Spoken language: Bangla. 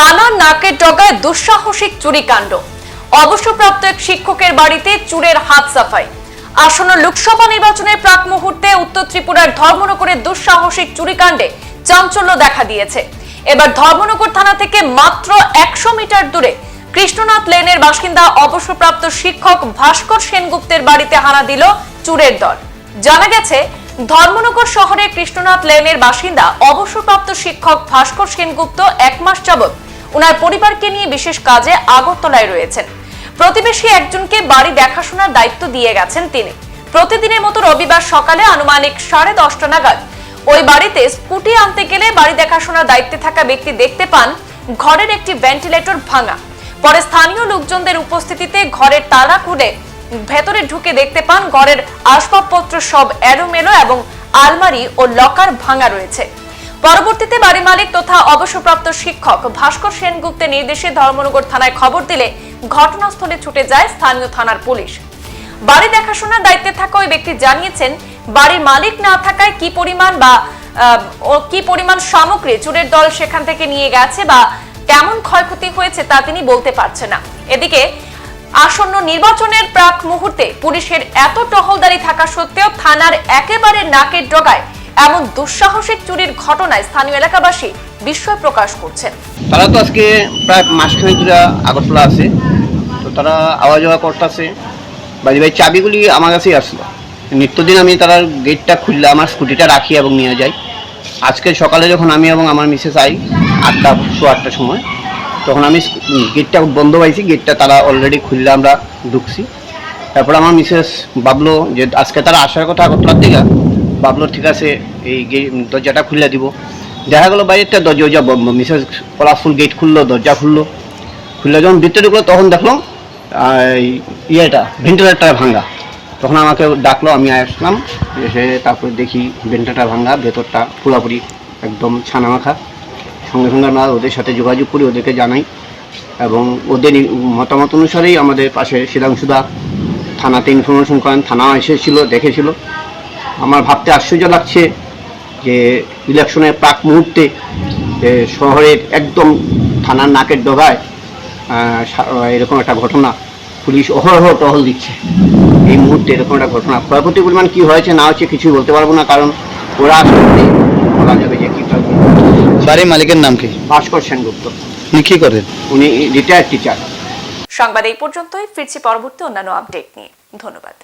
থানার নাকের ডগায় দুঃসাহসিক চুরিকাণ্ড। অবসরপ্রাপ্ত এক শিক্ষকের বাড়িতে চুরের হাত সাফাই। আসন্ন লোকসভা নির্বাচনের প্রাক মুহূর্তে উত্তর ত্রিপুরার ধর্মনগরের দুঃসাহসিক চুরিকাণ্ডে চাঞ্চল্য দেখা দিয়েছে। এবার ধর্মনগর থানা থেকে মাত্র একশো মিটার দূরে কৃষ্ণনাথ লেনের বাসিন্দা অবসরপ্রাপ্ত শিক্ষক ভাস্কর সেনগুপ্তের বাড়িতে হানা দিল চুরের দল। জানা গেছে, ধর্মনগর শহরে কৃষ্ণনাথ লেনের বাসিন্দা অবসরপ্রাপ্ত শিক্ষক ভাস্কর সেনগুপ্ত এক মাস যাবৎ ওনার পরিবারকে নিয়ে বিশেষ কাজে আগরতলায় রয়েছেন। প্রতিবেশী একজনকে বাড়ি দেখাশোনার দায়িত্ব দিয়ে গেছেন তিনি। প্রতিদিনের মতো রবিবার সকালে আনুমানিক সাড়ে দশটা নাগাদ ওই বাড়িতে স্কুটি আনতে গেলে বাড়ি দেখাশোনার দায়িত্বে থাকা ব্যক্তি দেখতে পান ঘরের একটি ভেন্টিলেটর ভাঙা। পরে স্থানীয় লোকজনদের উপস্থিতিতে ঘরের তালা খুলে ভেতরে ঢুকে দেখতে পান ঘরের আসবাবপত্র সব এলোমেলো এবং আলমারি ও লকার ভাঙা রয়েছে। পরবর্তীতে বাড়ি মালিক তথা অবসরপ্রাপ্ত শিক্ষক ভাস্কর সেনগুপ্তের নির্দেশে ধর্মনগর থানায় খবর দিলে ঘটনাস্থলে ছুটে যায় স্থানীয় থানার পুলিশ। বাড়ি দেখাশোনার দায়িত্বে থাকা ওই ব্যক্তি জানিয়েছেন, বাড়ির মালিক না থাকায় কি পরিমাণ বা কি পরিমাণ সামগ্রী চুরের দল সেখান থেকে নিয়ে গেছে বা কেমন ক্ষয়ক্ষতি হয়েছে তা তিনি বলতে পারছে না। এদিকে আসন্ন নির্বাচনের প্রাক মুহূর্তে পুলিশের এত টহলদারি থাকা সত্ত্বেও থানার একেবারে নাকের ডগায় এমন দুঃসাহসিক চুরির ঘটনায় স্থানীয় এলাকাবাসী বিস্ময় প্রকাশ করছেন। তারা তো আজকে প্রায় মাসখানেক ধরে আগরতলা আছে। তো তারা আওয়া যাওয়া করতেছে। বাড়ি বাড়ি চাবিগুলি আমার কাছেই আসলো। নিত্যদিন আমি তারা গেটটা খুললে আমার স্কুটিটা রাখি এবং নিয়ে যাই। আজকে সকালে যখন আমি এবং আমার মিসেস আই আটটা শো আটটার সময়, তখন আমি গেটটা বন্ধ পাইছি। গেটটা তারা অলরেডি খুললে আমরা ঢুকছি। তারপর আমার মিসেস ভাবলো যে আজকে তারা আসার কথা আগরতলার দিকে। ভাবলো ঠিক আছে, এই দরজাটা খুলে দিব। দেখা গেলো বাইরেটা দরজা মিসেস ফুল গেট খুললো, দরজা খুললো। খুললে যখন ভিতরে ঢুকলো তখন দেখলাম ইয়েটা, ভেন্টিলেটারটা ভাঙ্গা তখন আমাকে ডাকলো, আমি আসলাম, এসে তারপরে দেখি ভেন্টিলেটার ভাঙ্গা ভেতরটা পুরোপুরি একদম ছানা মাখা সঙ্গে সঙ্গে আমরা ওদের সাথে যোগাযোগ করি, ওদেরকে জানাই। এবং ওদের মতামত অনুসারেই আমাদের পাশে শিলাংশুদা থানাতে ইনফরমেশন করেন থানা এসেছিল, দেখেছিল। আমার ভাবতে আশ্চর্য লাগছে যে ইলেকশনের প্রাক মুহূর্তে শহরের একদম থানার নাকের ডগায় এরকম একটা ঘটনা পুলিশ অহরহ টহল দিচ্ছে। এই মুহূর্তে এরকম একটা ঘটনা ক্ষয়ক্ষতির পরিমাণ কী হয়েছে না হয়েছে কিছুই বলতে পারব না কারণ ওরা আসলে বলা যাবে যে কী বাড়ির মালিকের নাম কি? ভাস্কর সেনগুপ্ত। উনি কি করেন? উনি রিটায়ার্ড টিচার সংবাদ এই পর্যন্তই ফিরছি পরবর্তী অন্যান্য আপডেট নিয়ে। ধন্যবাদ।